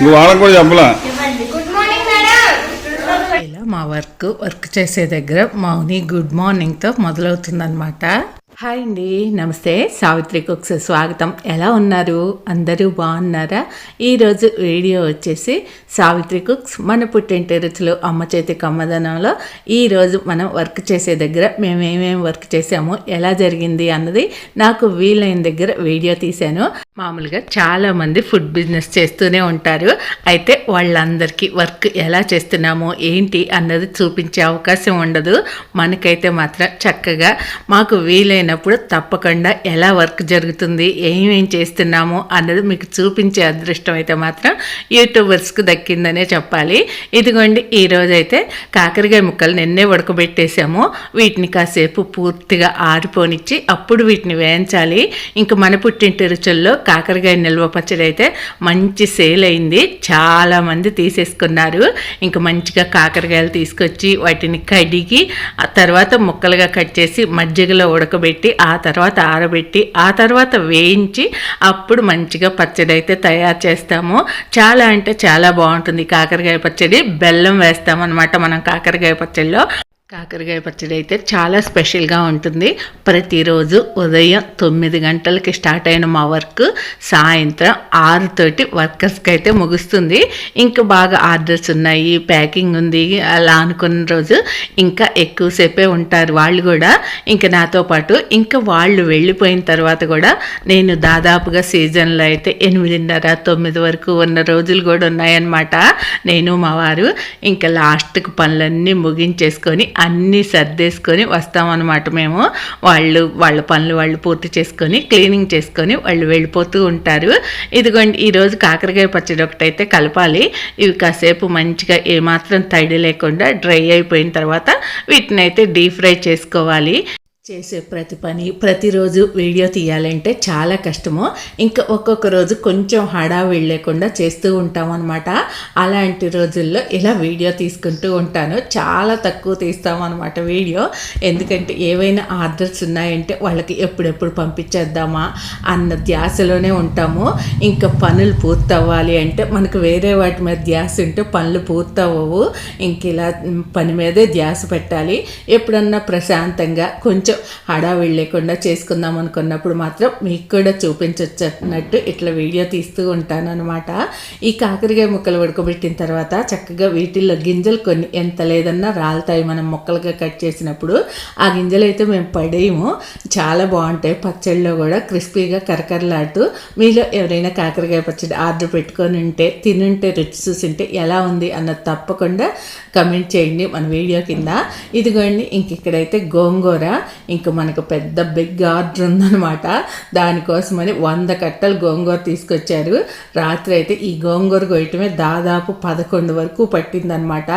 నువ్వు వాళ్ళకి కూడా చెప్పలా గుడ్ మార్నింగ్ మేడం ఇలా మా వర్క్ వర్క్ చేసే దగ్గర మౌని గుడ్ మార్నింగ్తో మొదలవుతుందన్నమాట. హాయ్ అండి. నమస్తే. సావిత్రి కుక్స్ స్వాగతం. ఎలా ఉన్నారు? అందరూ బాగున్నారా? ఈరోజు వీడియో వచ్చేసి సావిత్రి కుక్స్ మన పుట్టింటి రుచులు అమ్మ చేతి కమ్మదనంలో ఈరోజు మనం వర్క్ చేసే దగ్గర మేము ఏమేమి వర్క్ చేసాము ఎలా జరిగింది అన్నది నాకు వీలైన దగ్గర వీడియో తీశాను. మామూలుగా చాలామంది ఫుడ్ బిజినెస్ చేస్తూనే ఉంటారు. అయితే వాళ్ళందరికీ వర్క్ ఎలా చేస్తున్నామో ఏంటి అన్నది చూపించే అవకాశం ఉండదు. మనకైతే మాత్రం చక్కగా మాకు వీలైనప్పుడు తప్పకుండా ఎలా వర్క్ జరుగుతుంది ఏమేం చేస్తున్నామో అన్నది మీకు చూపించే అదృష్టం అయితే మాత్రం యూట్యూబర్స్కి దక్కిందనే చెప్పాలి. ఇదిగోండి ఈరోజైతే కాకరకాయ ముక్కలు నిన్నే ఉడకబెట్టేసాము వీటిని కాసేపు పూర్తిగా ఆరిపోనిచ్చి అప్పుడు వీటిని వేయించాలి. ఇంకా మన పుట్టింటి రుచుల్లో కాకరకాయ నిల్వ పచ్చడి అయితే మంచి సేల్ అయింది. చాలా చాలామంది తీసేసుకున్నారు. ఇంకా మంచిగా కాకరకాయలు తీసుకొచ్చి వాటిని కడిగి ఆ తర్వాత ముక్కలుగా కట్ చేసి మజ్జిగలో ఉడకబెట్టి ఆ తర్వాత ఆరబెట్టి ఆ తర్వాత వేయించి అప్పుడు మంచిగా పచ్చడి అయితే తయారు చేస్తాము. చాలా అంటే చాలా బాగుంటుంది కాకరకాయ పచ్చడి. బెల్లం వేస్తామన్నమాట మనం కాకరకాయ పచ్చడిలో. కాకరకాయ పచ్చడి అయితే చాలా స్పెషల్గా ఉంటుంది. ప్రతిరోజు ఉదయం తొమ్మిది గంటలకి స్టార్ట్ అయిన మా వర్క్ సాయంత్రం ఆరుతోటి వర్కర్స్కి అయితే ముగుస్తుంది. ఇంకా బాగా ఆర్డర్స్ ఉన్నాయి ప్యాకింగ్ ఉంది అలా అనుకున్న రోజు ఇంకా ఎక్కువసేపే ఉంటారు వాళ్ళు కూడా. ఇంకా నాతో పాటు ఇంకా వాళ్ళు వెళ్ళిపోయిన తర్వాత కూడా నేను దాదాపుగా సీజన్లో అయితే ఎనిమిదిన్నర తొమ్మిది వరకు ఉన్న రోజులు కూడా ఉన్నాయన్నమాట. నేను మా వారు ఇంకా లాస్ట్కి పనులన్నీ ముగించేసుకొని అన్నీ సర్దేసుకొని వస్తామన్నమాట మేము. వాళ్ళు వాళ్ళ పనులు వాళ్ళు పూర్తి చేసుకొని క్లీనింగ్ చేసుకొని వాళ్ళు వెళ్ళిపోతూ ఉంటారు. ఇదిగోండి ఈరోజు కాకరకాయ పచ్చడి ఒకటైతే కలపాలి. ఇవి కాసేపు మంచిగా ఏమాత్రం తడి లేకుండా డ్రై అయిపోయిన తర్వాత వీటిని అయితే డీప్ ఫ్రై చేసుకోవాలి. చేసే ప్రతి పని ప్రతిరోజు వీడియో తీయాలంటే చాలా కష్టము. ఇంకా ఒక్కొక్క రోజు కొంచెం హడావిడి లేకుండా చేస్తూ ఉంటాం అనమాట అలాంటి రోజుల్లో ఇలా వీడియో తీసుకుంటూ ఉంటాను. చాలా తక్కువ తీస్తామన్నమాట వీడియో. ఎందుకంటే ఏవైనా ఆర్డర్స్ ఉన్నాయంటే వాళ్ళకి ఎప్పుడెప్పుడు పంపించేద్దామా అన్న ధ్యాసలోనే ఉంటాము. ఇంకా పనులు పూర్తవ్వాలి అంటే మనకు వేరే వాటి మీద ధ్యాస ఉంటే పనులు పూర్తవ్వవు. ఇంక ఇలా పని మీదే ధ్యాస పెట్టాలి. ఎప్పుడన్నా ప్రశాంతంగా కొంచెం హడావిడి లేకుండా చేసుకుందాం అనుకున్నప్పుడు మాత్రం మీకు కూడా చూపించొచ్చన్నట్టు ఇట్లా వీడియో తీస్తూ ఉంటాను అనమాట ఈ కాకరకాయ ముక్కలు ఉడకబెట్టిన తర్వాత చక్కగా వీటిల్లో గింజలు కొన్ని ఎంత లేదన్నా రాలుతాయి మనం ముక్కలుగా కట్ చేసినప్పుడు. ఆ గింజలు అయితే మేము పడేయము. చాలా బాగుంటాయి. పచ్చళ్ళలో కూడా క్రిస్పీగా కరకరలాడుతూ మీలో ఎవరైనా కాకరకాయ పచ్చడి ఆర్డర్ పెట్టుకొని ఉంటే తినుంటే రుచి చూసింటే ఎలా ఉంది అన్నది తప్పకుండా కమెంట్ చేయండి మన వీడియో కింద. ఇదిగోండి ఇంక ఇక్కడైతే గోంగూర. ఇంక మనకు పెద్ద బిగ్ ఆర్డర్ ఉందన్నమాట. దానికోసమని వంద కట్టలు గోంగూర తీసుకొచ్చారు. రాత్రి అయితే ఈ గోంగూర కొయ్యటమే దాదాపు పదకొండు వరకు పట్టిందనమాట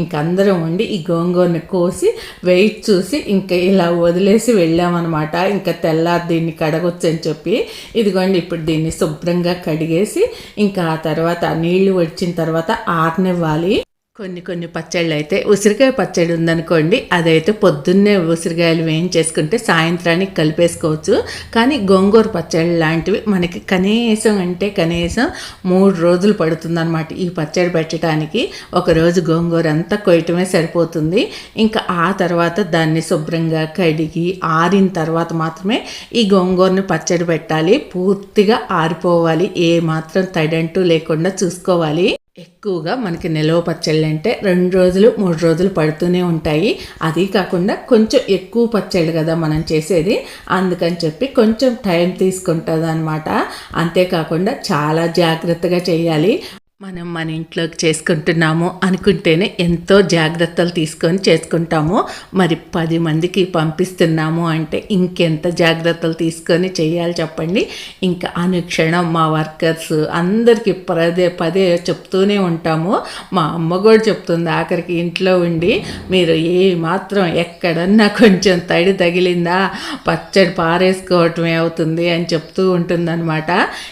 ఇంకందరం ఉండి ఈ గోంగూరని కోసి వెయిట్ చూసి ఇంకా ఇలా వదిలేసి వెళ్ళామన్నమాట. ఇంకా తెల్లారి దీన్ని కడగొచ్చని చెప్పి ఇదిగోండి ఇప్పుడు దీన్ని శుభ్రంగా కడిగేసి ఇంకా ఆ తర్వాత నీళ్ళు వచ్చిన తర్వాత ఆరనివ్వాలి. కొన్ని కొన్ని పచ్చళ్ళు అయితే ఉసిరికాయ పచ్చడి ఉందనుకోండి అదైతే పొద్దున్నే ఉసిరికాయలు వేయించేసుకుంటే సాయంత్రానికి కలిపేసుకోవచ్చు. కానీ గోంగూర పచ్చడి లాంటివి మనకి కనీసం అంటే కనీసం మూడు రోజులు పడుతుందన్నమాట ఈ పచ్చడి పెట్టడానికి. ఒకరోజు గోంగూర అంతా కొయ్యటమే సరిపోతుంది. ఇంకా ఆ తర్వాత దాన్ని శుభ్రంగా కడిగి ఆరిన తర్వాత మాత్రమే ఈ గోంగూరని పచ్చడి పెట్టాలి. పూర్తిగా ఆరిపోవాలి. ఏ మాత్రం తడంటూ లేకుండా చూసుకోవాలి. ఎక్కువగా మనకి నిలవ పచ్చళ్ళు అంటే రెండు రోజులు మూడు రోజులు పడుతూనే ఉంటాయి. అది కాకుండా కొంచెం ఎక్కువ పచ్చళ్ళు కదా మనం చేసేది. అందుకని చెప్పి కొంచెం టైం తీసుకుంటుంది అనమాట అంతేకాకుండా చాలా జాగ్రత్తగా చేయాలి. మనం మన ఇంట్లోకి చేసుకుంటున్నాము అనుకుంటేనే ఎంతో జాగ్రత్తలు తీసుకొని చేసుకుంటాము. మరి పది మందికి పంపిస్తున్నాము అంటే ఇంకెంత జాగ్రత్తలు తీసుకొని చేయాలి చెప్పండి. ఇంకా అనుక్షణం మా వర్కర్స్ అందరికీ పదే పదే చెప్తూనే ఉంటాము. మా అమ్మ కూడా చెప్తుంది ఆఖరికి ఇంట్లో ఉండి మీరు ఏ మాత్రం ఎక్కడన్నా కొంచెం తడి తగిలిందా? పచ్చడి పారేసుకోవటమే అవుతుంది అని చెప్తూ ఉంటుందన్నమాట.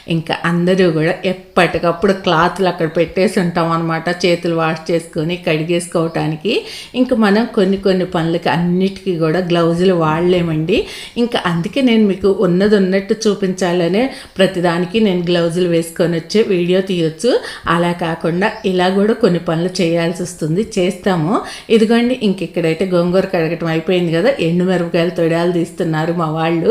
ఇంకా అందరూ కూడా ఎప్పటికప్పుడు క్లాత్లు అక్కడ పెట్టేసి ఉంటాం అనమాట చేతులు వాష్ చేసుకొని కడిగేసుకోవటానికి. ఇంకా మనం కొన్ని కొన్ని పనులకి అన్నిటికీ కూడా గ్లౌజులు వాడలేమండి. ఇంకా అందుకే నేను మీకు ఉన్నది ఉన్నట్టు చూపించాలనే ప్రతిదానికి నేను గ్లౌజులు వేసుకొని వచ్చి వీడియో తీయొచ్చు. అలా కాకుండా ఇలా కూడా కొన్ని పనులు చేయాల్సి వస్తుంది. చేస్తాము. ఇదిగోండి ఇంక ఇక్కడైతే గోంగూర కడగటం అయిపోయింది కదా. ఎండు మిరపకాయలు తొడాలు తీస్తున్నారు మా వాళ్ళు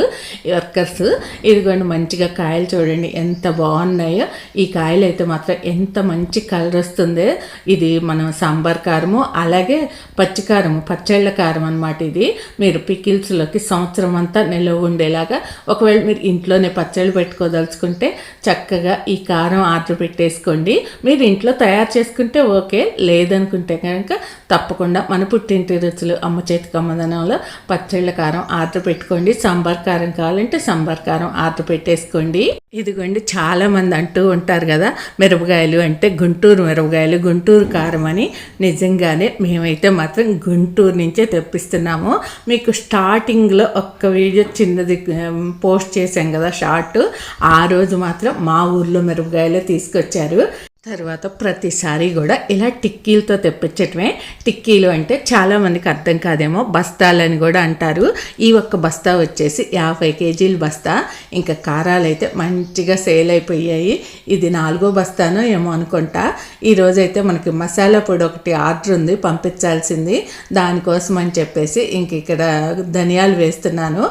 వర్కర్స్. ఇదిగోండి మంచిగా కాయలు చూడండి ఎంత బాగున్నాయో. ఈ కాయలు అయితే మాత్రం ఎంత మంచి కలర్ వస్తుంది. ఇది మనం సాంబార్ కారము అలాగే పచ్చికారము పచ్చళ్ళ కారం అనమాట ఇది. మీరు పికిల్స్లోకి సంవత్సరం అంతా నిల్వ ఉండేలాగా ఒకవేళ మీరు ఇంట్లోనే పచ్చళ్ళు పెట్టుకోదలుచుకుంటే చక్కగా ఈ కారం ఆర్డర్ పెట్టేసుకోండి. మీరు ఇంట్లో తయారు చేసుకుంటే ఓకే లేదనుకుంటే కనుక తప్పకుండా మన పుట్టింటి రుచులు అమ్మ చేతి కమ్మదనంలో పచ్చళ్ళ కారం ఆర్డర్ పెట్టుకోండి. సాంబార్ కారం కావాలంటే సాంబార్ కారం ఆర్డర్ పెట్టేసుకోండి. ఇదిగోండి చాలామంది అంటూ ఉంటారు కదా మిరపకాయలు అంటే గుంటూరు మిరపకాయలు గుంటూరు కారం అని నిజంగానే మేమైతే మాత్రం గుంటూరు నుంచే తెప్పిస్తున్నాము. మీకు స్టార్టింగ్లో ఒక్క వీడియో చిన్నది పోస్ట్ చేశాం కదా షార్ట్. ఆ రోజు మాత్రం మా ఊర్లో మిరపకాయలే తీసుకొచ్చారు. తర్వాత ప్రతిసారి కూడా ఇలా టిక్కీలతో తెప్పించటమే. టిక్కీలు అంటే చాలామందికి అర్థం కాదేమో బస్తాలని కూడా అంటారు. ఈ ఒక్క బస్తా వచ్చేసి యాభై కేజీల బస్తా. ఇంకా కారాలు అయితే మంచిగా సేల్ అయిపోయాయి. ఇది నాలుగో బస్తానో ఏమో అనుకుంటా. ఈరోజైతే మనకి మసాలా పొడి ఒకటి ఆర్డర్ ఉంది పంపించాల్సింది. దానికోసం అని చెప్పేసి ఇంక ఇక్కడ ధనియాలు వేస్తున్నాను.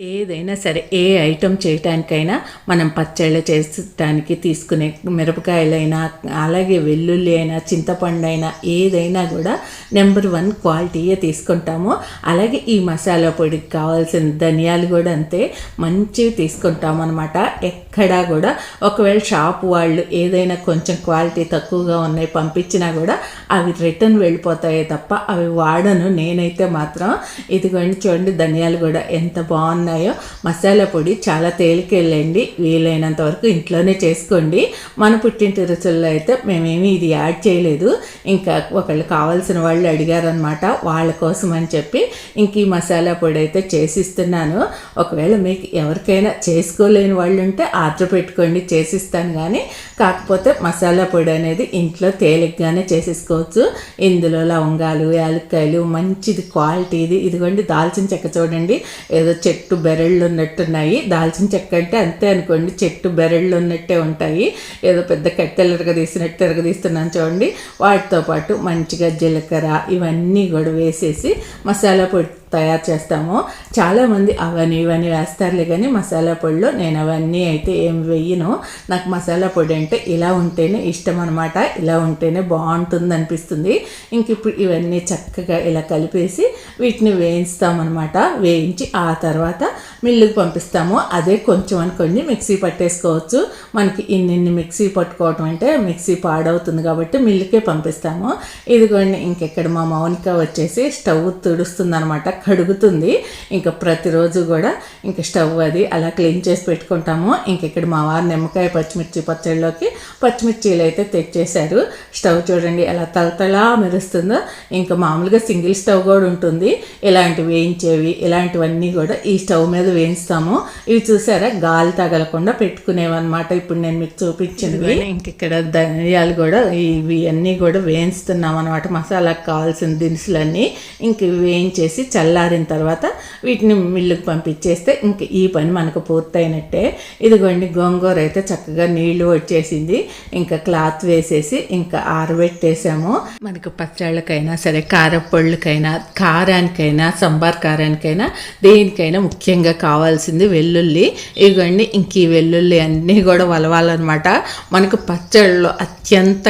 ఏదైనా సరే ఏ ఐటెం చేయటానికైనా మనం పచ్చళ్ళు చేసడానికి తీసుకునే మిరపకాయలైనా అలాగే వెల్లుల్లి అయినా చింతపండు అయినా ఏదైనా కూడా నెంబర్ వన్ క్వాలిటీయే తీసుకుంటాము. అలాగే ఈ మసాలా పొడికి కావాల్సిన ధనియాలు కూడా అంతే మంచివి తీసుకుంటాం అనమాట ఎక్కడా కూడా ఒకవేళ షాప్ వాళ్ళు ఏదైనా కొంచెం క్వాలిటీ తక్కువగా ఉన్నాయి పంపించినా కూడా అవి రిటర్న్ వెళ్ళిపోతాయి తప్ప అవి వాడను నేనైతే మాత్రం. ఇదిగోండి చూడండి ధనియాలు కూడా ఎంత బాగుంది బాగున్నాయో మసాలా పొడి చాలా తేలికెళ్ళండి. వీలైనంత వరకు ఇంట్లోనే చేసుకోండి. మన పుట్టింటి రుచుల్లో అయితే మేమేమి ఇది యాడ్ చేయలేదు. ఇంకా ఒకళ్ళు కావాల్సిన వాళ్ళు అడిగారనమాట వాళ్ళ కోసం అని చెప్పి ఇంక ఈ మసాలా పొడి అయితే చేసిస్తున్నాను. ఒకవేళ మీకు ఎవరికైనా చేసుకోలేని వాళ్ళు ఉంటే ఆర్డర్ పెట్టుకోండి చేసిస్తాను కానీ కాకపోతే మసాలా పొడి అనేది ఇంట్లో తేలిగ్గానే చేసేసుకోవచ్చు. ఇందులో లవంగాలు యాలక్కాయలు మంచిది క్వాలిటీది. ఇదిగోండి దాల్చిన చెక్క చూడండి. ఏదో చెట్టు బెరళ్ళు ఉన్నట్టున్నాయి. దాల్చిన చెక్క అంటే అంతే అనుకోండి. చెట్టు బెరళ్ళు ఉన్నట్టే ఉంటాయి. ఏదో పెద్ద కట్టెలు ఎరగదీసినట్టు ఎరగదీస్తున్నాను చూడండి. వాటితో పాటు మంచిగా జీలకర్ర ఇవన్నీ కూడా వేసేసి మసాలా పొడి తయారు చేస్తాము. చాలామంది అవన్నీ ఇవన్నీ వేస్తారులే కానీ మసాలా పొడిలో నేను అవన్నీ అయితే ఏం వెయ్యను నాకు మసాలా పొడి అంటే ఇలా ఉంటేనే ఇష్టం అనమాట ఇలా ఉంటేనే బాగుంటుంది అనిపిస్తుంది. ఇంక ఇప్పుడు ఇవన్నీ చక్కగా ఇలా కలిపేసి వీటిని వేయిస్తామన్నమాట. వేయించి ఆ తర్వాత మిల్లుకి పంపిస్తాము. అదే కొంచెం అనుకోండి మిక్సీ పట్టేసుకోవచ్చు. మనకి ఇన్నిన్ని మిక్సీ పట్టుకోవటం అంటే మిక్సీ పాడవుతుంది కాబట్టి మిల్లుకే పంపిస్తాము. ఇదిగోండి ఇంకెక్కడ మా మౌనిక వచ్చేసి స్టవ్ తుడుస్తుంది అనమాట కడుగుతుంది. ఇంకా ప్రతిరోజు కూడా ఇంకా స్టవ్ అది అలా క్లీన్ చేసి పెట్టుకుంటాము. ఇంకెక్కడ మా వారు నిమ్మకాయ పచ్చిమిర్చి పచ్చడిలోకి పచ్చిమిర్చీలు అయితే తెచ్చేశారు. స్టవ్ చూడండి ఎలా తలతలా మెరుస్తుందో. ఇంకా మామూలుగా సింగిల్ స్టవ్ కూడా ఉంటుంది. ఇలాంటి వేయించేవి ఇలాంటివన్నీ కూడా ఈ స్టవ్ మీద వేయిస్తామో. ఇవి చూసారా? గాలి తగలకుండా పెట్టుకునేవన్నమాట. ఇప్పుడు నేను మీకు చూపించింది ఇంక ఇక్కడ ధనియాలు కూడా ఇవి అన్నీ కూడా వేయిస్తున్నాం అనమాట మసాలాకు కావాల్సిన దినుసులన్నీ ఇంక వేయించేసి చల్లారిన తర్వాత వీటిని మిల్లుకి పంపించేస్తే ఇంక ఈ పని మనకు పూర్తయినట్టే. ఇదిగోండి గోంగూర అయితే చక్కగా నీళ్ళు వచ్చేసింది. ఇంకా క్లాత్ వేసేసి ఇంకా ఆరబెట్టేసాము. మనకు పచ్చళ్ళకైనా సరే కారపళ్ళకైనా కారానికైనా సంబార్ కారానికైనా దేనికైనా ముఖ్యంగా కావాల్సింది వెల్లుల్లి. ఇదిగోండి ఇంక ఈ వెల్లుల్లి అన్నీ కూడా వలవాలన్నమాట. మనకు పచ్చళ్ళలో అత్యంత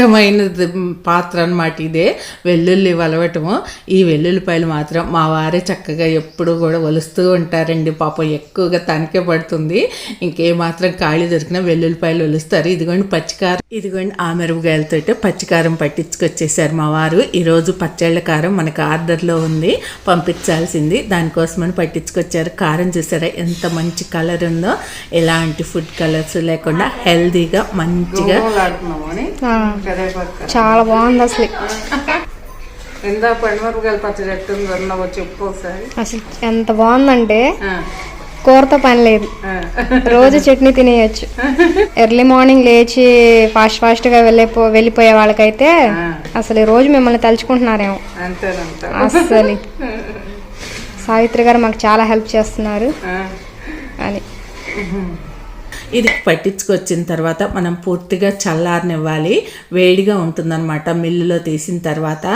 కష్టమైనది పాత్ర అనమాట ఇదే. వెల్లుల్లి వలవటము. ఈ వెల్లుల్లిపాయలు మాత్రం మా వారే చక్కగా ఎప్పుడు కూడా వలుస్తూ ఉంటారండి. పాపం ఎక్కువగా తనకే పడుతుంది. ఇంకేమాత్రం ఖాళీ దొరికినా వెల్లుల్లిపాయలు వలుస్తారు ఇదిగోండి పచ్చికారం. ఇదిగోండి ఆ మిరపకాయలతో పచ్చికారం పట్టించుకొచ్చేసారు మా వారు. ఈరోజు పచ్చళ్ళ కారం మనకు ఆర్డర్లో ఉంది. పంపించాల్సింది. దానికోసమని పట్టించుకొచ్చారు. కారం చూసారా ఎంత మంచి కలర్ ఉందో. ఎలాంటి ఫుడ్ కలర్స్ లేకుండా హెల్దీగా మంచిగా చాలా బాగుంది అసలు. ఇందా పండుమిరపకాయలు పచ్చడి ఎట్టుందో చెప్పు ఒకసారి. అసలు ఎంత బాగుందంటే కూరతో పని లేదు. రోజు చట్నీ తినేయచ్చు. ఎర్లీ మార్నింగ్ లేచి ఫాస్ట్ ఫాస్ట్గా వెళ్ళిపో వెళ్ళిపోయే వాళ్ళకైతే అసలు ఈ రోజు మిమ్మల్ని తలుచుకుంటున్నారేమో. అసలు సావిత్రి గారు మాకు చాలా హెల్ప్ చేస్తున్నారు. అని. ఇది పట్టించుకొచ్చిన తర్వాత మనం పూర్తిగా చల్లారనివ్వాలి. వేడిగా ఉంటుందన్నమాట. మిల్లులో తీసిన తర్వాత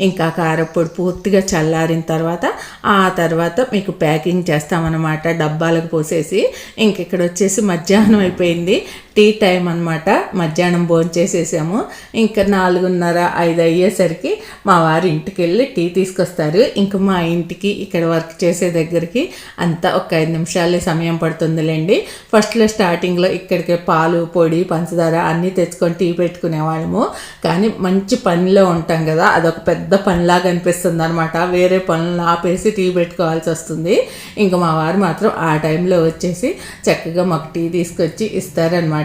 ఇంకా కారపొడి పూర్తిగా చల్లారిన తర్వాత ఆ తర్వాత మీకు ప్యాకింగ్ చేస్తామన్నమాట. డబ్బాలకు పోసేసి ఇంక ఇక్కడ వచ్చేసి మధ్యాహ్నం అయిపోయింది. టీ టైం అనమాట మధ్యాహ్నం భోజనం చేసేసాము. ఇంకా నాలుగున్నర ఐదు అయ్యేసరికి మా వారి ఇంటికి వెళ్ళి టీ తీసుకొస్తారు. ఇంకా మా ఇంటికి ఇక్కడ వర్క్ చేసే దగ్గరికి అంతా ఒక ఐదు నిమిషాలే సమయం పడుతుందిలేండి. ఫస్ట్లో స్టార్టింగ్లో ఇక్కడికి పాలు పొడి పంచదార అన్నీ తెచ్చుకొని టీ పెట్టుకునేవాళ్ళము కానీ మంచి పనిలో ఉంటాం కదా అదొక పెద్ద పనిలాగా అనిపిస్తుంది అనమాట వేరే పనులు ఆపేసి టీ పెట్టుకోవాల్సి వస్తుంది. ఇంకా మా వారు మాత్రం ఆ టైంలో వచ్చేసి చక్కగా మాకు టీ తీసుకొచ్చి ఇస్తారనమాట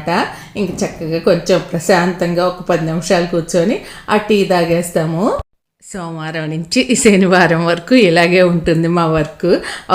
ఇంక చక్కగా కొంచెం ప్రశాంతంగా ఒక పది నిమిషాలు కూర్చొని ఆ టీ తాగేస్తాము. సోమవారం నుంచి శనివారం వరకు ఇలాగే ఉంటుంది మా వర్క్.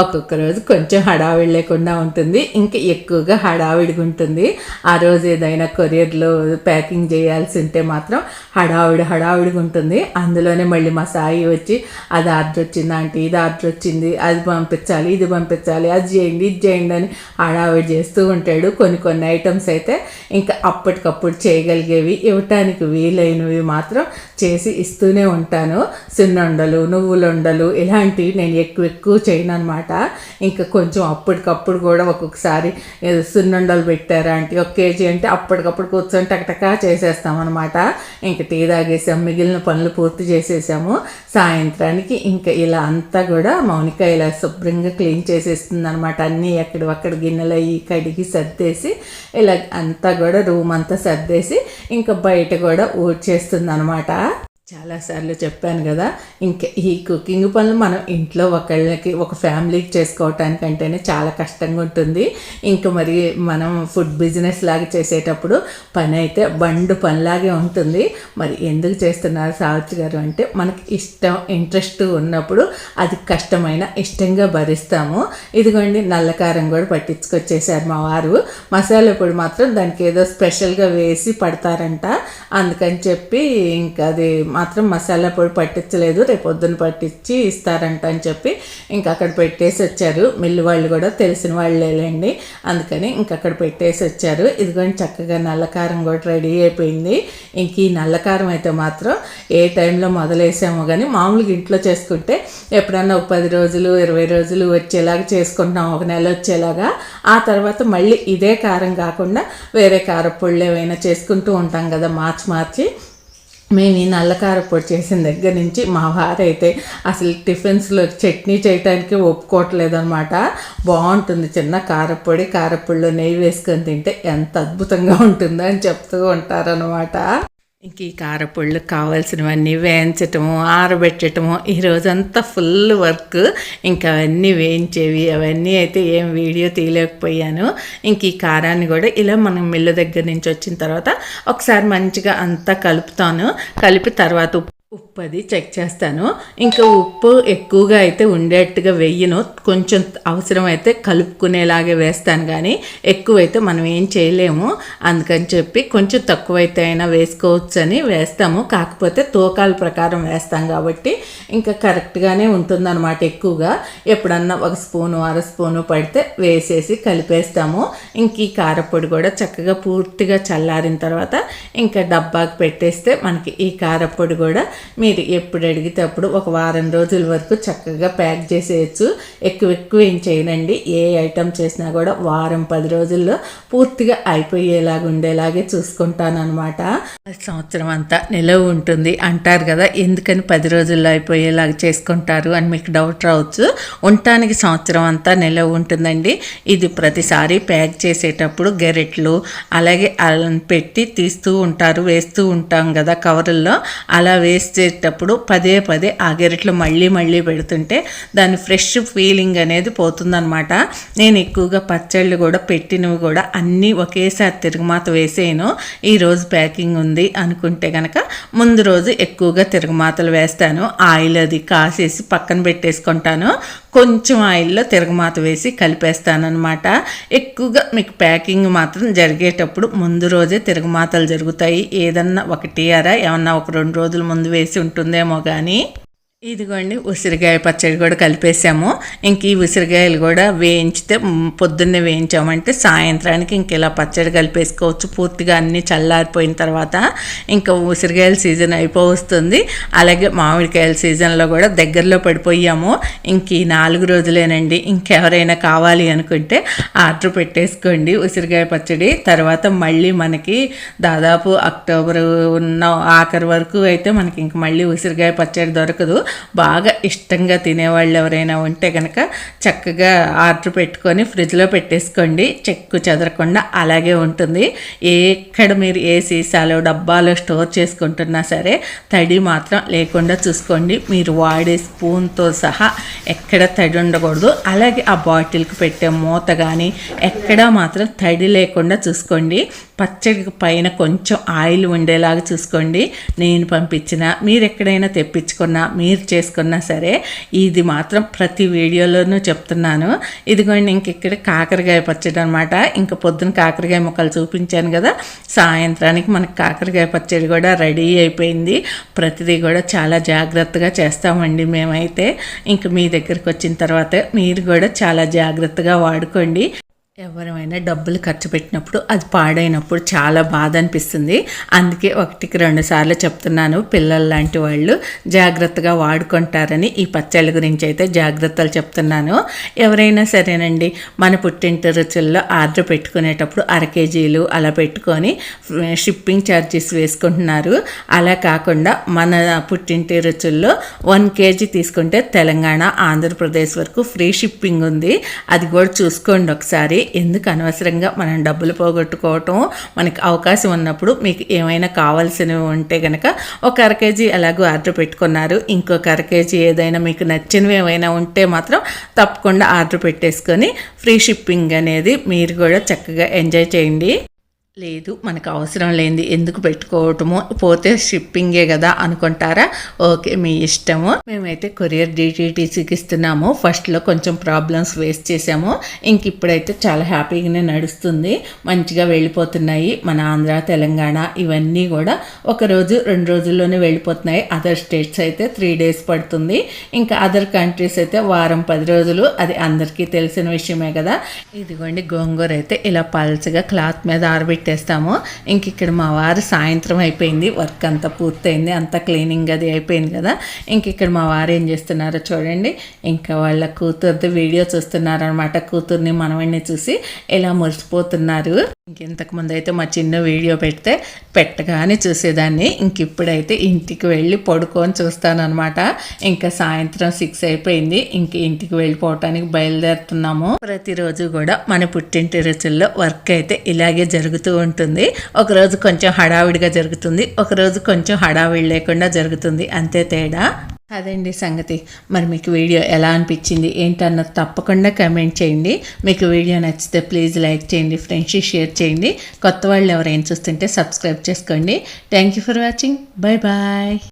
ఒక్కొక్క రోజు కొంచెం హడావిడి లేకుండా ఉంటుంది. ఇంకా ఎక్కువగా హడావిడిగా ఉంటుంది. ఆ రోజు ఏదైనా కొరియర్లో ప్యాకింగ్ చేయాల్సి ఉంటే మాత్రం హడావిడి హడావిడిగా ఉంటుంది. అందులోనే మళ్ళీ మా సాయి వచ్చి అది ఆర్డర్ వచ్చింది ఆంటీ? ఇది ఆర్డర్ వచ్చింది. అది పంపించాలి ఇది పంపించాలి. అది చేయండి ఇది చేయండి అని హడావిడి చేస్తూ ఉంటాడు. కొన్ని కొన్ని ఐటమ్స్ అయితే ఇంకా అప్పటికప్పుడు చేయగలిగేవి. ఇవ్వటానికి వీలైనవి మాత్రం చేసి ఇస్తూనే ఉంటాను. సున్నుండలు నువ్వులుండలు ఇలాంటివి నేను ఎక్కువ ఎక్కువ చేయను అనమాట ఇంకా కొంచెం అప్పటికప్పుడు కూడా ఒక్కొక్కసారి సున్నుండలు పెట్టారా అంటే ఒక కేజీ అంటే అప్పటికప్పుడు కూర్చొని టకటకా చేసేస్తాం అనమాట ఇంకా టీ తాగేసాం మిగిలిన పనులు పూర్తి చేసేసాము. సాయంత్రానికి ఇంకా ఇలా అంతా కూడా మౌనిక ఇలా శుభ్రంగా క్లీన్ చేసేస్తుంది అనమాట అన్నీ ఎక్కడవక్కడ గిన్నెలు అవి కడిగి సర్దేసి ఇలా అంతా కూడా రూమ్ అంతా సర్దేసి ఇంకా బయట కూడా ఊడ్చేస్తుంది అనమాట చాలాసార్లు చెప్పాను కదా ఇంకా ఈ కుకింగ్ పనులు మనం ఇంట్లో ఒకళ్ళకి ఒక ఫ్యామిలీకి చేసుకోవటానికంటేనే చాలా కష్టంగా ఉంటుంది. ఇంకా మరి మనం ఫుడ్ బిజినెస్ లాగా చేసేటప్పుడు పని అయితే బండు పనిలాగే ఉంటుంది. మరి ఎందుకు చేస్తున్నారు సావిత్రి గారు అంటే మనకి ఇష్టం ఇంట్రెస్ట్ ఉన్నప్పుడు అది కష్టమైన ఇష్టంగా భరిస్తాము. ఇదిగోండి నల్లకారం కూడా పట్టించుకొచ్చేసారు మా వారు. మసాలా పొడి మాత్రం దానికి ఏదో స్పెషల్గా వేసి పడతారంట. అందుకని చెప్పి ఇంకా అది మాత్రం మసాలా పొడి పట్టించలేదు. రేపు పొద్దున పట్టించి ఇస్తారంట అని చెప్పి ఇంకా అక్కడ పెట్టేసి వచ్చారు. మిల్లు వాళ్ళు కూడా తెలిసిన వాళ్ళేలేండి. అందుకని ఇంకా అక్కడ పెట్టేసి వచ్చారు. ఇదిగోండి చక్కగా నల్లకారం కూడా రెడీ అయిపోయింది. ఇంక ఈ నల్లకారం అయితే మాత్రం ఏ టైంలో మొదలేసామో కానీ మామూలుగా ఇంట్లో చేసుకుంటే ఎప్పుడన్నా ఒక పది రోజులు ఇరవై రోజులు వచ్చేలాగా చేసుకుంటాం ఒక నెల వచ్చేలాగా. ఆ తర్వాత మళ్ళీ ఇదే కారం కాకుండా వేరే కారపొళ్ళు ఏవైనా చేసుకుంటూ ఉంటాం కదా మార్చి మార్చి. మేము ఈ నల్లకార పొడి చేసిన దగ్గర నుంచి మా వారైతే అసలు టిఫిన్స్లో చట్నీ చేయటానికి ఒప్పుకోవట్లేదు అనమాట బాగుంటుంది చిన్న కారపొడి కారపొడిలో నెయ్యి వేసుకొని తింటే ఎంత అద్భుతంగా ఉంటుందో అని చెప్తూ ఉంటారనమాట ఇంక ఈ కారపొళ్ళు కావాల్సినవన్నీ వేయించటము ఆరబెట్టటము ఈ రోజంతా ఫుల్ వర్క్. ఇంకా అవన్నీ వేయించేవి అవన్నీ అయితే ఏం వీడియో తీయలేకపోయాను. ఇంక ఈ కారాన్ని కూడా ఇలా మనం మిల్లు దగ్గర నుంచి వచ్చిన తర్వాత ఒకసారి మంచిగా అంతా కలుపుతాను. కలిపి తర్వాత ఉప్పు అది చెక్ చేస్తాను. ఇంకా ఉప్పు ఎక్కువగా అయితే ఉండేట్టుగా వెయ్యను. కొంచెం అవసరమైతే కలుపుకునేలాగే వేస్తాను కానీ ఎక్కువైతే మనం ఏం చేయలేము. అందుకని చెప్పి కొంచెం తక్కువైతే అయినా వేసుకోవచ్చు అని వేస్తాము. కాకపోతే తూకాల ప్రకారం వేస్తాం కాబట్టి ఇంకా కరెక్ట్గానే ఉంటుందన్నమాట ఎక్కువగా. ఎప్పుడన్నా ఒక స్పూను అర స్పూను పడితే వేసేసి కలిపేస్తాము. ఇంక ఈ కారపొడి కూడా చక్కగా పూర్తిగా చల్లారిన తర్వాత ఇంకా డబ్బాకి పెట్టేస్తే మనకి ఈ కారపొడి కూడా మీరు ఎప్పుడు అడిగితే అప్పుడు ఒక వారం రోజుల వరకు చక్కగా ప్యాక్ చేసేయచ్చు. ఎక్కువ ఎక్కువ ఏం చేయనండి. ఏ ఐటెం చేసినా కూడా వారం పది రోజుల్లో పూర్తిగా అయిపోయేలాగా ఉండేలాగే చూసుకుంటాను అనమాట సంవత్సరం అంతా నిలవ ఉంటుంది అంటారు కదా ఎందుకని పది రోజుల్లో అయిపోయేలాగా చేసుకుంటారు అని మీకు డౌట్ రావచ్చు. ఉండటానికి సంవత్సరం అంతా నిలవ ఉంటుందండి. ఇది ప్రతిసారి ప్యాక్ చేసేటప్పుడు గెరెట్లు అలాగే అలా పెట్టి తీస్తూ ఉంటారు వేస్తూ ఉంటాం కదా కవర్ల్లో అలా వేస్తూ చేసేటప్పుడు పదే పదే ఆ గెరిట్లో మళ్ళీ మళ్ళీ పెడుతుంటే దాని ఫ్రెష్ ఫీలింగ్ అనేది పోతుందనమాట నేను ఎక్కువగా పచ్చళ్ళు కూడా పెట్టినవి కూడా అన్నీ ఒకేసారి తిరుగుమాత వేసేయను. ఈరోజు ప్యాకింగ్ ఉంది అనుకుంటే కనుక ముందు రోజు ఎక్కువగా తిరుగుమాతలు వేస్తాను. ఆయిల్ అది కాసేసి పక్కన పెట్టేసుకుంటాను. కొంచెం ఆయిల్లో తిరగమాత వేసి కలిపేస్తాను అనమాట ఎక్కువగా మీకు ప్యాకింగ్ మాత్రం జరిగేటప్పుడు ముందు రోజే తిరగమాతలు జరుగుతాయి. ఏదన్నా ఒకటి అరా ఏమన్నా ఒక రెండు రోజుల ముందు వేసి ఉంటుందేమో కానీ ఇదిగోండి ఉసిరికాయ పచ్చడి కూడా కలిపేసాము. ఇంక ఈ ఉసిరికాయలు కూడా వేయించితే పొద్దున్నే వేయించామంటే సాయంత్రానికి ఇంక ఇలా పచ్చడి కలిపేసుకోవచ్చు. పూర్తిగా అన్నీ చల్లారిపోయిన తర్వాత ఇంకా ఉసిరికాయల సీజన్ అయిపోతుంది అలాగే మామిడికాయల సీజన్లో కూడా దగ్గరలో పడిపోయాము. ఇంక ఈ నాలుగు రోజులేనండి. ఇంకెవరైనా కావాలి అనుకుంటే ఆర్డర్ పెట్టేసుకోండి ఉసిరికాయ పచ్చడి. తర్వాత మళ్ళీ మనకి దాదాపు అక్టోబర్ ఉన్న ఆఖరి వరకు అయితే మనకి ఇంక మళ్ళీ ఉసిరికాయ పచ్చడి దొరకదు. బాగా ఇష్టంగా తినేవాళ్ళు ఎవరైనా ఉంటే కనుక చక్కగా ఆర్డర్ పెట్టుకొని ఫ్రిడ్జ్లో పెట్టేసుకోండి. చెక్కు చెదరకుండా అలాగే ఉంటుంది. ఎక్కడ మీరు ఏ సీసాలో డబ్బాలో స్టోర్ చేసుకుంటున్నా సరే తడి మాత్రం లేకుండా చూసుకోండి. మీరు వాడే స్పూన్తో సహా ఎక్కడ తడి ఉండకూడదు. అలాగే ఆ బాటిల్కి పెట్టే మూత కానీ ఎక్కడా మాత్రం తడి లేకుండా చూసుకోండి. పచ్చడికి పైన కొంచెం ఆయిల్ ఉండేలాగా చూసుకోండి. నేను పంపించిన మీరు ఎక్కడైనా తెప్పించుకున్నా మీరు చేసుకున్నా సరే ఇది మాత్రం ప్రతి వీడియోలోనూ చెప్తున్నాను. ఇదిగోండి ఇంక ఇక్కడ కాకరకాయ పచ్చడి అనమాట ఇంకా పొద్దున కాకరకాయ ముక్కలు చూపించాను కదా సాయంత్రానికి మనకి కాకరకాయ పచ్చడి కూడా రెడీ అయిపోయింది. ప్రతిదీ కూడా చాలా జాగ్రత్తగా చేస్తామండి మేమైతే. ఇంక మీ దగ్గరికి వచ్చిన తర్వాత మీరు కూడా చాలా జాగ్రత్తగా వాడుకోండి. ఎవరైనా డబ్బులు ఖర్చు పెట్టినప్పుడు అది పాడైనప్పుడు చాలా బాధ అనిపిస్తుంది. అందుకే ఒకటికి రెండు సార్లు చెప్తున్నాను పిల్లలు లాంటి వాళ్ళు జాగ్రత్తగా వాడుకుంటారని ఈ పచ్చళ్ళ గురించి అయితే జాగ్రత్తలు చెప్తున్నాను. ఎవరైనా సరేనండి మన పుట్టింటి రుచుల్లో ఆర్డర్ పెట్టుకునేటప్పుడు అర కేజీలు అలా పెట్టుకొని షిప్పింగ్ ఛార్జెస్ వేసుకుంటున్నారు. అలా కాకుండా మన పుట్టింటి రుచుల్లో వన్ కేజీ తీసుకుంటే తెలంగాణ ఆంధ్రప్రదేశ్ వరకు ఫ్రీ షిప్పింగ్ ఉంది. అది కూడా చూసుకోండి ఒకసారి. ఎందుకు అనవసరంగా మనం డబ్బులు పోగొట్టుకోవటం? మనకి అవకాశం ఉన్నప్పుడు మీకు ఏమైనా కావాల్సినవి ఉంటే కనుక ఒక అర కేజీ ఎలాగో ఆర్డర్ పెట్టుకున్నారు. ఇంకొక అర కేజీ ఏదైనా మీకు నచ్చినవి ఏమైనా ఉంటే మాత్రం తప్పకుండా ఆర్డర్ పెట్టేసుకొని ఫ్రీ షిప్పింగ్ అనేది మీరు కూడా చక్కగా ఎంజాయ్ చేయండి. లేదు మనకు అవసరం లేనిది ఎందుకు పెట్టుకోవటము? పోతే షిప్పింగే కదా అనుకుంటారా? ఓకే మీ ఇష్టము. మేమైతే కొరియర్ డిటిటీసీకి ఇస్తున్నాము ఫస్ట్లో కొంచెం ప్రాబ్లమ్స్ ఫేస్ చేసాము ఇంక ఇప్పుడైతే చాలా హ్యాపీగానే నడుస్తుంది. మంచిగా వెళ్ళిపోతున్నాయి. మన ఆంధ్ర తెలంగాణ ఇవన్నీ కూడా ఒక రోజు రెండు రోజుల్లోనే వెళ్ళిపోతున్నాయి. అదర్ స్టేట్స్ అయితే త్రీ డేస్ పడుతుంది. ఇంకా అదర్ కంట్రీస్ అయితే వారం పది రోజులు. అది అందరికీ తెలిసిన విషయమే కదా. ఇదిగోండి గోంగూర అయితే ఇలా పల్చగా క్లాత్ మీద పెట్టేస్తాము. ఇంక ఇక్కడ మా వారు సాయంత్రం అయిపోయింది. వర్క్ అంతా పూర్తయింది. అంతా క్లీనింగ్ అది అయిపోయింది కదా. ఇంక ఇక్కడ మా వారు ఏం చేస్తున్నారో చూడండి. ఇంకా వాళ్ళ కూతురుది వీడియో చూస్తున్నారనమాట కూతుర్ని మనవడిని చూసి ఇలా మురిసిపోతున్నారు. ఇంక ఇంతకుముందు అయితే మా చిన్న వీడియో పెడితే పెట్టగానే చూసేదాన్ని. ఇంక ఇప్పుడైతే ఇంటికి వెళ్ళి పడుకొని చూస్తానన్నమాట. ఇంకా సాయంత్రం సిక్స్ అయిపోయింది. ఇంక ఇంటికి వెళ్ళిపోవటానికి బయలుదేరుతున్నాము. ప్రతిరోజు కూడా మన పుట్టింటి రుచుల్లో వర్క్ అయితే ఇలాగే జరుగుతూ ఉంటుంది. ఒకరోజు కొంచెం హడావిడిగా జరుగుతుంది. ఒకరోజు కొంచెం హడావిడి లేకుండా జరుగుతుంది. అంతే తేడా. అదండి సంగతి. మరి మీకు వీడియో ఎలా అనిపించింది ఏంటన్నది తప్పకుండా కమెంట్ చేయండి. మీకు వీడియో నచ్చితే ప్లీజ్ లైక్ చేయండి ఫ్రెండ్స్కి షేర్ చేయండి. కొత్త వాళ్ళు ఎవరైనా చూస్తుంటే సబ్స్క్రైబ్ చేసుకోండి. Thank you for watching bye bye